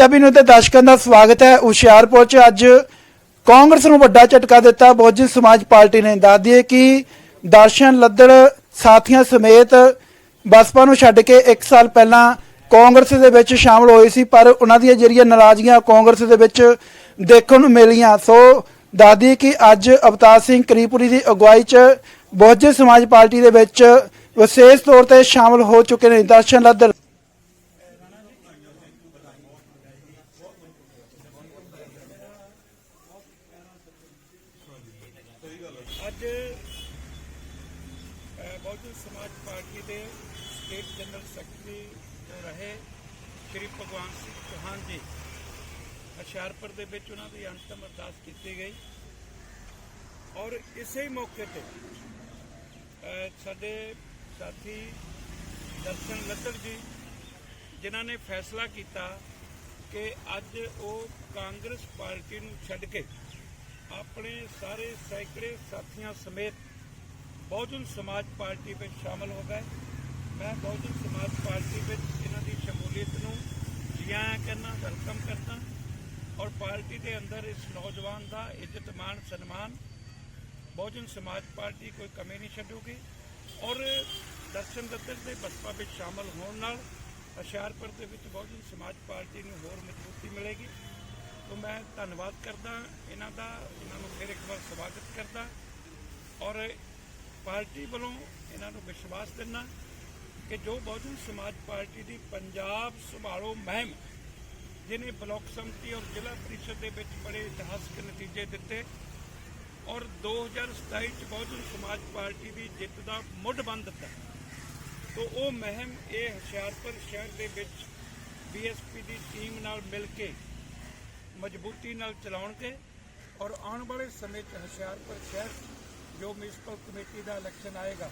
ਪੰਜਾਬੀ ਨੂੰ ਤੇ ਦਰਸ਼ਕਾਂ ਦਾ ਸਵਾਗਤ ਹੈ। ਹੁਸ਼ਿਆਰਪੁਰ 'ਚ ਅੱਜ ਕਾਂਗਰਸ ਨੂੰ ਵੱਡਾ ਝਟਕਾ ਦਿੱਤਾ। ਬਹੁਜਨ ਸਮਾਜ ਪਾਰਟੀ ਨੇ ਦੱਸ ਦਈਏ ਕਿ ਦਰਸ਼ਨ ਲੱਦੜ ਸਾਥੀਆਂ ਸਮੇਤ ਬਸਪਾ ਨੂੰ ਛੱਡ ਕੇ 1 ਸਾਲ ਪਹਿਲਾਂ ਕਾਂਗਰਸ ਦੇ ਵਿੱਚ ਸ਼ਾਮਲ ਹੋਏ ਸੀ, ਪਰ ਉਹਨਾਂ ਦੀਆਂ ਜਿਹੜੀਆਂ ਨਾਰਾਜ਼ਗੀਆਂ ਕਾਂਗਰਸ ਦੇ ਵਿੱਚ ਦੇਖਣ ਨੂੰ ਮਿਲੀਆਂ। ਸੋ ਦਾਦੀ ਕਿ ਅੱਜ ਅਵਤਾਰ ਸਿੰਘ ਕਰੀਪੁਰੀ ਦੀ ਅਗਵਾਈ 'ਚ ਬਹੁਜਨ ਸਮਾਜ ਪਾਰਟੀ ਦੇ ਵਿੱਚ ਵਿਸ਼ੇਸ਼ ਤੌਰ ਤੇ ਸ਼ਾਮਲ ਹੋ ਚੁੱਕੇ ਨੇ ਦਰਸ਼ਨ ਲੱਦੜ। ਅੱਜ ਬਹੁਜਨ ਸਮਾਜ ਪਾਰਟੀ ਦੇ ਸਟੇਟ ਜਨਰਲ ਸੈਕਟਰੀ ਤੋਂ ਰਹੇ, ਸ਼੍ਰੀ ਭਗਵਾਨ ਸਿੰਘ ਚੌਹਾਨ ਜੀ। ਹੁਸ਼ਿਆਰਪੁਰ ਦੇ ਵਿੱਚ ਉਹਨਾਂ ਦੀ ਅੰਤਮ ਅਰਦਾਸ ਕੀਤੀ ਗਈ। ਔਰ ਇਸੇ ਮੌਕੇ ਤੇ ਸਾਡੇ ਸਾਥੀ ਦਰਸ਼ਨ ਲੱਤੜ ਜੀ, ਜਿਨ੍ਹਾਂ ਨੇ ਫੈਸਲਾ ਕੀਤਾ ਕਿ ਅੱਜ ਉਹ ਕਾਂਗਰਸ ਪਾਰਟੀ ਨੂੰ ਛੱਡ ਕੇ ਆਪਣੇ ਸਾਰੇ ਸੈਂਕੜੇ ਸਾਥੀਆਂ ਸਮੇਤ ਬਹੁਜਨ ਸਮਾਜ ਪਾਰਟੀ ਵਿੱਚ ਸ਼ਾਮਲ ਹੋ ਗਏ। ਮੈਂ ਬਹੁਜਨ ਸਮਾਜ ਪਾਰਟੀ ਵਿੱਚ ਇਹਨਾਂ ਦੀ ਸ਼ਮੂਲੀਅਤ ਨੂੰ ਜੀਆਂ ਆਇਆਂ ਕਰਨਾ, ਵੈਲਕਮ ਕਰਦਾ ਔਰ ਪਾਰਟੀ ਦੇ ਅੰਦਰ ਇਸ ਨੌਜਵਾਨ ਦਾ ਇੱਜ਼ਤ, ਮਾਣ, ਸਨਮਾਨ ਬਹੁਜਨ ਸਮਾਜ ਪਾਰਟੀ ਕੋਈ ਕਮੀ ਨਹੀਂ ਛੱਡੂਗੀ ਔਰ ਦਰਸ਼ਨ ਦੱਤਰ ਦੇ ਬਸਪਾ ਵਿੱਚ ਸ਼ਾਮਲ ਹੋਣ ਨਾਲ ਹੁਸ਼ਿਆਰਪੁਰ ਦੇ ਵਿੱਚ ਬਹੁਜਨ ਸਮਾਜ ਪਾਰਟੀ ਨੂੰ ਹੋਰ ਮਜ਼ਬੂਤੀ ਮਿਲੇਗੀ। ਤੋਂ ਮੈਂ ਧੰਨਵਾਦ ਕਰਦਾ, ਇਹਨਾਂ ਦਾ, ਇਹਨਾਂ ਨੂੰ ਫਿਰ ਇੱਕ ਵਾਰ ਸਵਾਗਤ ਕਰਦਾ ਔਰ ਪਾਰਟੀ ਵੱਲੋਂ ਇਹਨਾਂ ਨੂੰ ਵਿਸ਼ਵਾਸ ਦਿੰਦਾ ਕਿ ਜੋ ਬਹੁਜਨ ਸਮਾਜ ਪਾਰਟੀ ਦੀ ਪੰਜਾਬ ਸੰਭਾਲੋ ਮਹਿਮ, ਜਿਹਨੇ ਬਲਾਕ ਸੰਮਤੀ ਔਰ ਜ਼ਿਲ੍ਹਾ ਪ੍ਰੀਸ਼ਦ ਦੇ ਵਿੱਚ ਬੜੇ ਇਤਿਹਾਸਕ ਨਤੀਜੇ ਦਿੱਤੇ ਔਰ 2027 ਚ ਬਹੁਜਨ ਸਮਾਜ ਪਾਰਟੀ ਦੀ ਜਿੱਤ ਦਾ ਮੁੱਢ ਬੰਨ ਦਿੱਤਾ। ਤੋ ਉਹ ਮਹਿਮ ਇਹ ਹੁਸ਼ਿਆਰਪੁਰ ਸ਼ਹਿਰ ਦੇ ਵਿੱਚ ਬੀਐਸਪੀ ਦੀ ਟੀਮ ਨਾਲ ਮਿਲ ਕੇ ਮਜ਼ਬੂਤੀ ਨਾਲ ਚਲਾਉਣਗੇ ਔਰ ਆਉਣ ਵਾਲੇ ਸਮੇਂ 'ਚ ਹੁਸ਼ਿਆਰਪੁਰ ਸ਼ਹਿਰ ਜੋ ਮਿਊਨਿਸਪਲ ਕਮੇਟੀ ਦਾ ਇਲੈਕਸ਼ਨ ਆਏਗਾ,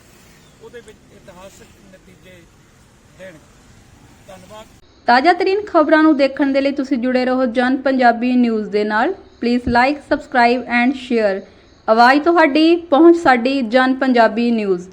ਉਹਦੇ ਵਿੱਚ ਇਤਿਹਾਸਕ ਨਤੀਜੇ ਦੇਣਗੇ। ਧੰਨਵਾਦ। ਤਾਜ਼ਾ ਤਰੀਨ ਖਬਰਾਂ ਨੂੰ ਦੇਖਣ ਦੇ ਲਈ ਤੁਸੀਂ ਜੁੜੇ ਰਹੋ ਜਨ ਪੰਜਾਬੀ ਨਿਊਜ਼ ਦੇ ਨਾਲ। Please like subscribe and share ਆਵਾਜ਼ ਤੁਹਾਡੀ, ਪਹੁੰਚ ਸਾਡੀ ਜਨ ਪੰਜਾਬੀ ਨਿਊਜ਼।